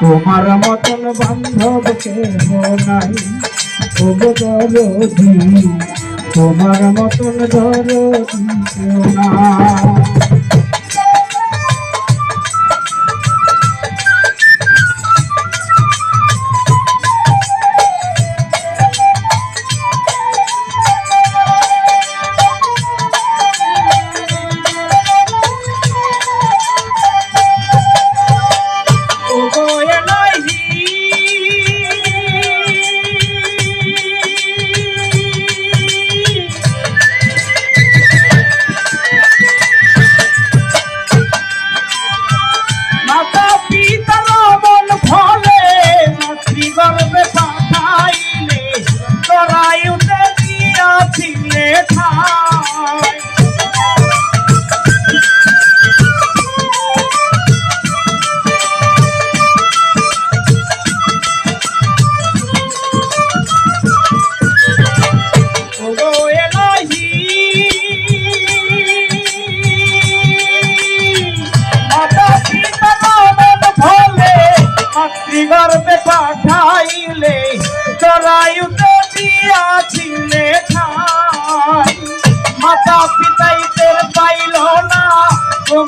তোমার মতন বান্ধব কেহ নাই। ও দরদি তোমার মতন দরদি কেউ না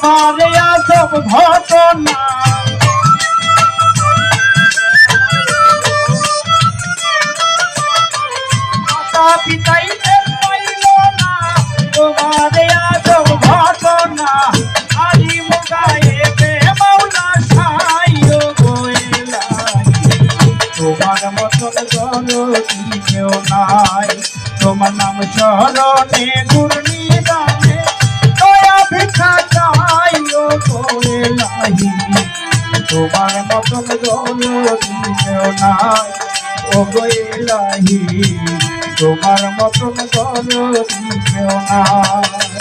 তোমার আজব ঘটনা। পিতাই পাইল না, তোমার আজব ঘটনা। আলি মুগায়ে মাওলা সাইও গোয়েলা তোমার মতন জনতি কেউ নাই, তোমার নাম শরণে গুরনি তোমার মতন কেউ নাই। ও গোয়েলাহি তোমার মতন কেউ নাই।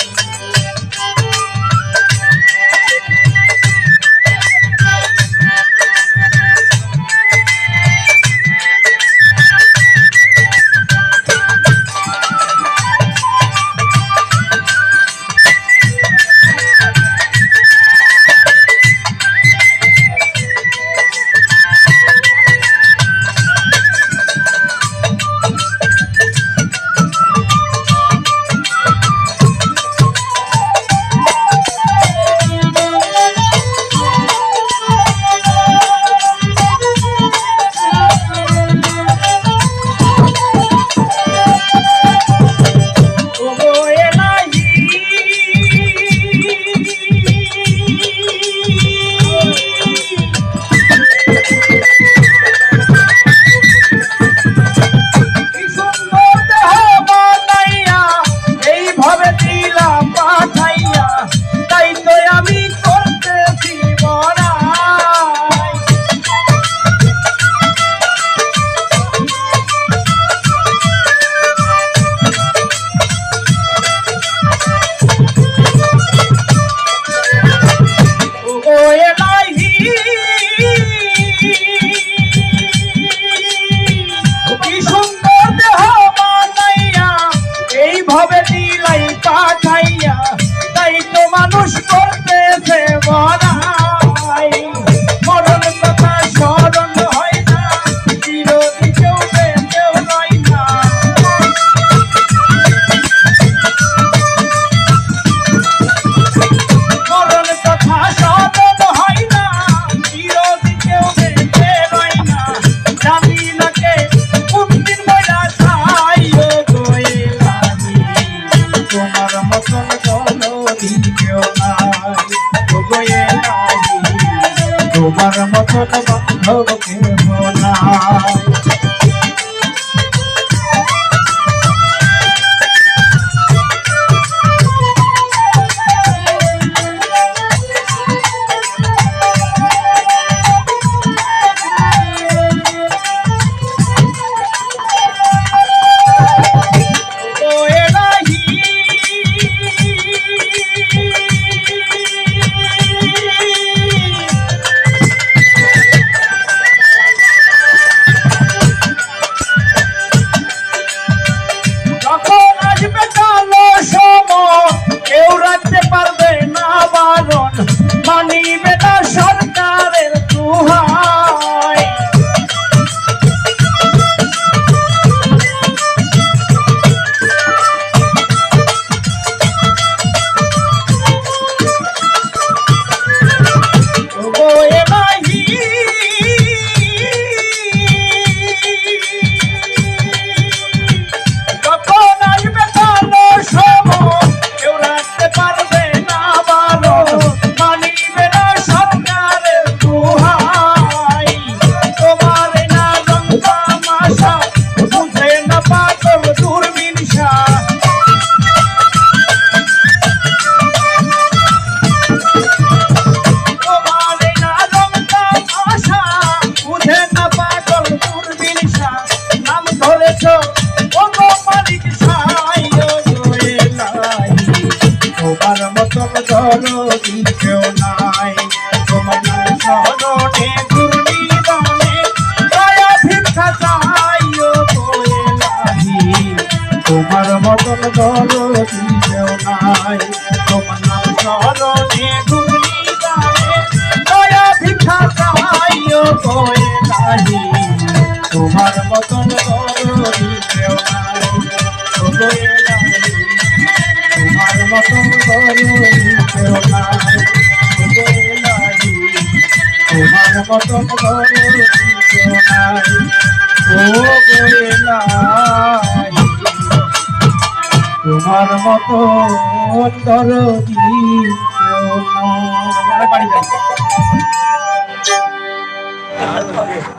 সুন্দর দেহ বানাইয়া এইভাবে দিলাই পাঠাইয়া মানুষ তোমার মতন বান্ধব দরদি কেউ নাই তোমার স্মরণে ঘূর্ণি দানে দয়া ভিক্ষা চাইও কোয়েলাহি তোমার মতন দরদি কেউ নাই তোমার স্মরণে ঘূর্ণি দানে দয়া ভিক্ষা চাইও কোয়েলাহি তোমার মতন দরদি কেউ নাই তোমার মতন তোমার ধরে নাই ও তোমার মতো দরদি